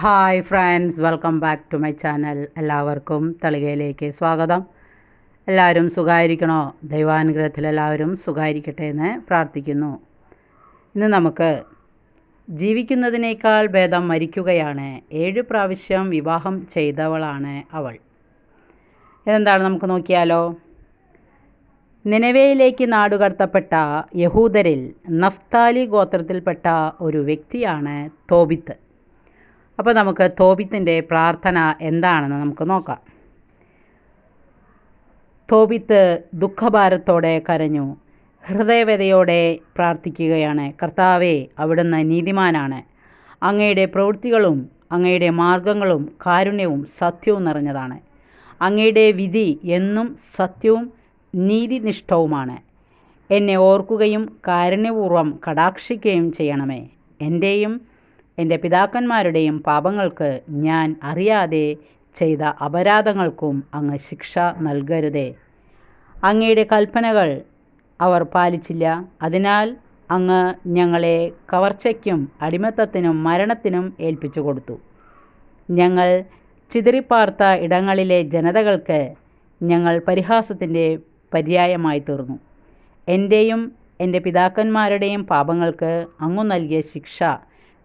Hi friends welcome back to my channel. എല്ലാവർക്കും തളികയിലേക്ക് സ്വാഗതം. എല്ലാവരും സുഖമായിരിക്കണോ ദൈവാനുഗ്രഹത്തിൽ എല്ലാവരും സുഖമായിരിക്കട്ടെ എന്ന് പ്രാർത്ഥിക്കുന്നു. ഇന്ന് നമുക്ക് ജീവിക്കുന്നതിനേക്കാൾ ഭേദം മരിക്കുകയാണ്. ഏഴ് പ്രാവശ്യം വിവാഹം ചെയ്തവളാണ് അവൾ. എന്താണ് നമുക്ക് നോക്കിയാലോ? നിലവയിലേക്ക് നാടുകടത്തപ്പെട്ട യഹൂദരിൽ നഫ്താലി ഗോത്രത്തിൽപ്പെട്ട ഒരു വ്യക്തിയാണ് തോബിത്ത്. അപ്പോൾ നമുക്ക് തോബിത്തിന്റെ പ്രാർത്ഥന എന്താണെന്ന് നമുക്ക് നോക്കാം. തോബിത്ത് ദുഃഖഭാരത്തോടെ കരഞ്ഞു ഹൃദയവ്യതയോടെ പ്രാർത്ഥിക്കുകയാണ്. കർത്താവെ അവിടുന്ന് നീതിമാനാണ്. അങ്ങയുടെ പ്രവൃത്തികളും അങ്ങയുടെ മാർഗങ്ങളും കാരുണ്യവും സത്യവും നിറഞ്ഞതാണ്. അങ്ങയുടെ വിധി എന്നും സത്യവും നീതിനിഷ്ഠവുമാണ്. എന്നെ ഓർക്കുകയും കാരുണ്യപൂർവം കടാക്ഷിക്കുകയും ചെയ്യണമേ. എന്റെയും എന്റെ പിതാക്കന്മാരുടെയും പാപങ്ങൾക്ക് ഞാൻ അറിയാതെ ചെയ്ത അപരാധങ്ങൾക്കും അങ്ങ് ശിക്ഷ നൽകരുതേ. അങ്ങയുടെ കൽപ്പനകൾ അവർ പാലിച്ചില്ല. അതിനാൽ അങ്ങ് ഞങ്ങളെ കവർച്ചയ്ക്കും അടിമത്തത്തിനും മരണത്തിനും ഏൽപ്പിച്ചു കൊടുത്തു. ഞങ്ങൾ ചിതറിപ്പാർത്ത ഇടങ്ങളിലെ ജനതകൾക്ക് ഞങ്ങൾ പരിഹാസത്തിന്റെ പര്യായമായി തീർന്നു. എന്റെയും എന്റെ പിതാക്കന്മാരുടെയും പാപങ്ങൾക്ക് അങ്ങു നൽകിയ ശിക്ഷ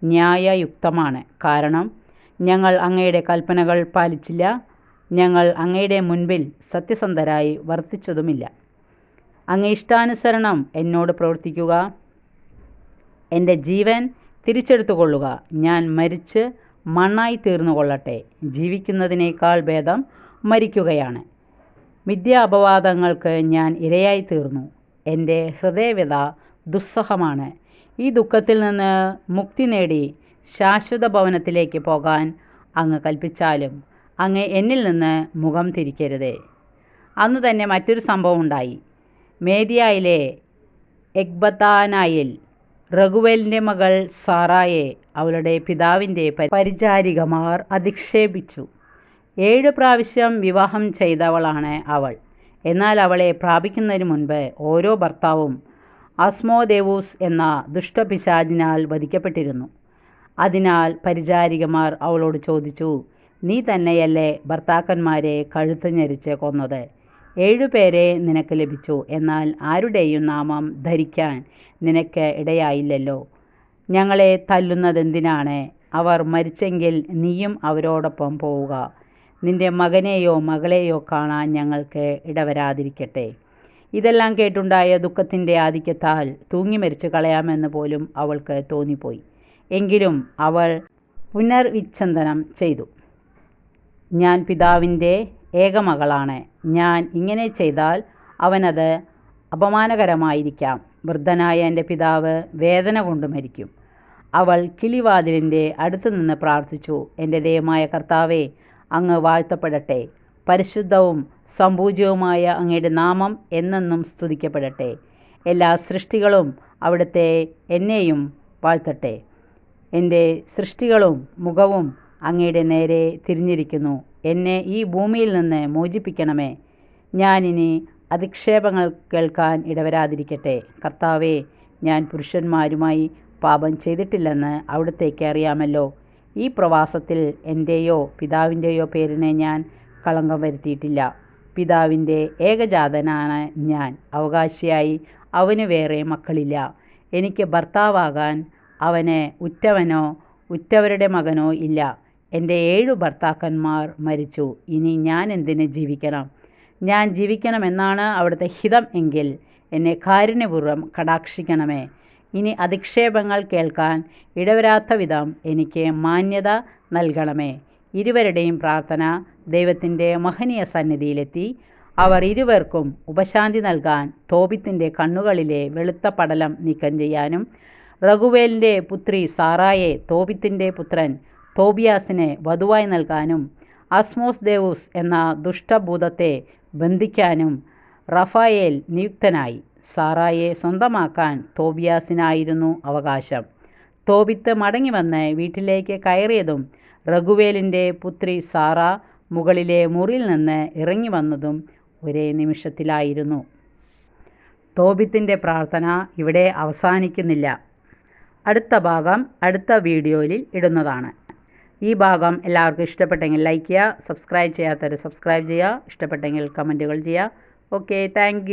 ന്യായയുക്തമാണ്. കാരണം ഞങ്ങൾ അങ്ങയുടെ കൽപ്പനകൾ പാലിച്ചില്ല. ഞങ്ങൾ അങ്ങയുടെ മുൻപിൽ സത്യസന്ധരായി വർത്തിച്ചതുമില്ല. അങ്ങ് ഇഷ്ടാനുസരണം എന്നോട് പ്രവർത്തിക്കുക. എന്റെ ജീവൻ തിരിച്ചെടുത്തുകൊള്ളുക. ഞാൻ മരിച്ച് മണ്ണായി തീർന്നു കൊള്ളട്ടെ ജീവിക്കുന്നതിനേക്കാൾ ഭേദം മരിക്കുകയാണ്. മിഥ്യ അപവാദങ്ങൾക്ക് ഞാൻ ഇരയായി തീർന്നു. എന്റെ ഹൃദയവ്യത ദുസ്സഹമാണ്. ഈ ദുഃഖത്തിൽ നിന്ന് മുക്തി നേടി ശാശ്വത ഭവനത്തിലേക്ക് പോകാൻ അങ്ങ് കൽപ്പിച്ചാലും അങ്ങ് എന്നിൽ നിന്ന് മുഖം തിരിക്കരുതേ. അന്ന് തന്നെ മറ്റൊരു സംഭവം ഉണ്ടായി. മേദിയയിലെ എക്ബത്താനായിൽ റഘുവേലിന്റെ മകൾ സാറായെ അവളുടെ പിതാവിന്റെ പരിചാരികമാർ അധിക്ഷേപിച്ചു. ഏഴ് പ്രാവശ്യം വിവാഹം ചെയ്തവളാണ് അവൾ. എന്നാൽ അവളെ പ്രാപിക്കുന്നതിന് മുൻപ് ഓരോ ഭർത്താവും അസ്മോദേവൂസ് എന്ന ദുഷ്ടപിശാചിനാൽ വധിക്കപ്പെട്ടിരുന്നു. അതിനാൽ പരിചാരികമാർ അവളോട് ചോദിച്ചു നീ തന്നെയല്ലേ ഭർത്താക്കന്മാരെ കഴുത്ത് ഞെരിച്ച് കൊന്നത്? ഏഴുപേരെ നിനക്ക് ലഭിച്ചു എന്നാൽ ആരുടെയും നാമം ധരിക്കാൻ നിനക്ക് ഇടയായില്ലല്ലോ. ഞങ്ങളെ തല്ലുന്നതെന്തിനാണ്? അവർ മരിച്ചെങ്കിൽ നീയും അവരോടൊപ്പം പോവുക. നിന്റെ മകനെയോ മകളെയോ കാണാൻ ഞങ്ങൾക്ക് ഇടവരാതിരിക്കട്ടെ. ഇതെല്ലാം കേട്ടുണ്ടായ ദുഃഖത്തിന്റെ ആധിക്യത്താൽ തൂങ്ങി മരിച്ചു കളയാമെന്ന് പോലും അവൾക്ക് തോന്നിപ്പോയി. എങ്കിലും അവൾ പുനർവിച്ഛന്തനം ചെയ്തു. ഞാൻ പിതാവിന്റെ ഏകമകളാണ് ഞാൻ ഇങ്ങനെ ചെയ്താൽ അവനത് അപമാനകരമായിരിക്കാം. വൃദ്ധനായ എന്റെ പിതാവ് വേദന കൊണ്ട് മരിക്കും. അവൾ കിളിവാതിലിന്റെ അടുത്ത് നിന്ന് പ്രാർത്ഥിച്ചു. എന്റെ ദയമായ കർത്താവെ അങ്ങ് വാഴ്ത്തപ്പെടട്ടെ. പരിശുദ്ധവും സംപൂജ്യവുമായ അങ്ങയുടെ നാമം എന്നെന്നും സ്തുതിക്കപ്പെടട്ടെ. എല്ലാ സൃഷ്ടികളും അവിടുത്തെ എന്നെയും വാഴ്ത്തട്ടെ. എന്റെ സൃഷ്ടികളും മുഖവും അങ്ങയുടെ നേരെ തിരിഞ്ഞിരിക്കുന്നു. എന്നെ ഈ ഭൂമിയിൽ നിന്ന് മോചിപ്പിക്കണമേ. ഞാനിനി അധിക്ഷേപങ്ങൾ കേൾക്കാൻ ഇടവരാതിരിക്കട്ടെ. കർത്താവേ ഞാൻ പുരുഷന്മാരുമായി പാപം ചെയ്തിട്ടില്ലെന്ന് അവിടത്തേക്ക് അറിയാമല്ലോ. ഈ പ്രവാസത്തിൽ എന്റെയോ പിതാവിന്റെയോ പേരിനെ ഞാൻ കളങ്കം വരുത്തിയിട്ടില്ല. പിതാവിന്റെ ഏകജാതനാണ് ഞാൻ. അവകാശിയായി അവന് വേറെ മക്കളില്ല. എനിക്ക് ഭർത്താവാകാൻ അവന് ഉറ്റവനോ ഉറ്റവരുടെ മകനോ ഇല്ല. എന്റെ ഏഴു ഭർത്താക്കന്മാർ മരിച്ചു. ഇനി ഞാൻ എന്തിന് ജീവിക്കണം? ഞാൻ ജീവിക്കണമെന്നാണ് അവിടുത്തെ ഹിതം എങ്കിൽ എന്നെ കാരുണ്യപൂർവം കടാക്ഷിക്കണമേ. ഇനി അധിക്ഷേപങ്ങൾ കേൾക്കാൻ ഇടവരാത്ത വിധം എനിക്ക് മാന്യത നൽകണമേ. ഇരുവരുടെയും പ്രാർത്ഥന ദൈവത്തിന്റെ മഹനീയ സന്നിധിയിലെത്തി. അവർ ഇരുവർക്കും ഉപശാന്തി നൽകാൻ തോപിത്തിന്റെ കണ്ണുകളിലെ വെളുത്ത പടലം നീക്കം ചെയ്യാനും റഘുവേലിന്റെ പുത്രി സാറായെ തോപിത്തിന്റെ പുത്രൻ തോബിയാസിനെ വധുവായി നൽകാനും അസ്മോസ് ദേവൂസ് എന്ന ദുഷ്ടഭൂതത്തെ ബന്ധിക്കാനും റഫായേൽ നിയുക്തനായി സാറായെ സ്വന്തമാക്കാൻ തോബിയാസിനായിരുന്നു അവകാശം. തോബിത്ത് മടങ്ങി വന്ന് വീട്ടിലേക്ക് കയറിയതും റഘുവേലിന്റെ പുത്രി സാറ മുകളിലെ മുറിയിൽ നിന്ന് ഇറങ്ങി വന്നതും ഒരേ നിമിഷത്തിലായിരുന്നു. തോബിത്തിന്റെ പ്രാർത്ഥന ഇവിടെ അവസാനിക്കുന്നില്ല. അടുത്ത ഭാഗം അടുത്ത വീഡിയോയിൽ ഇടുന്നതാണ്. ഈ ഭാഗം എല്ലാവർക്കും ഇഷ്ടപ്പെട്ടെങ്കിൽ ലൈക്ക് ചെയ്യുക സബ്സ്ക്രൈബ് ചെയ്യാത്തവർ സബ്സ്ക്രൈബ് ചെയ്യുക ഇഷ്ടപ്പെട്ടെങ്കിൽ കമന്റുകൾ ചെയ്യുക. Okay thank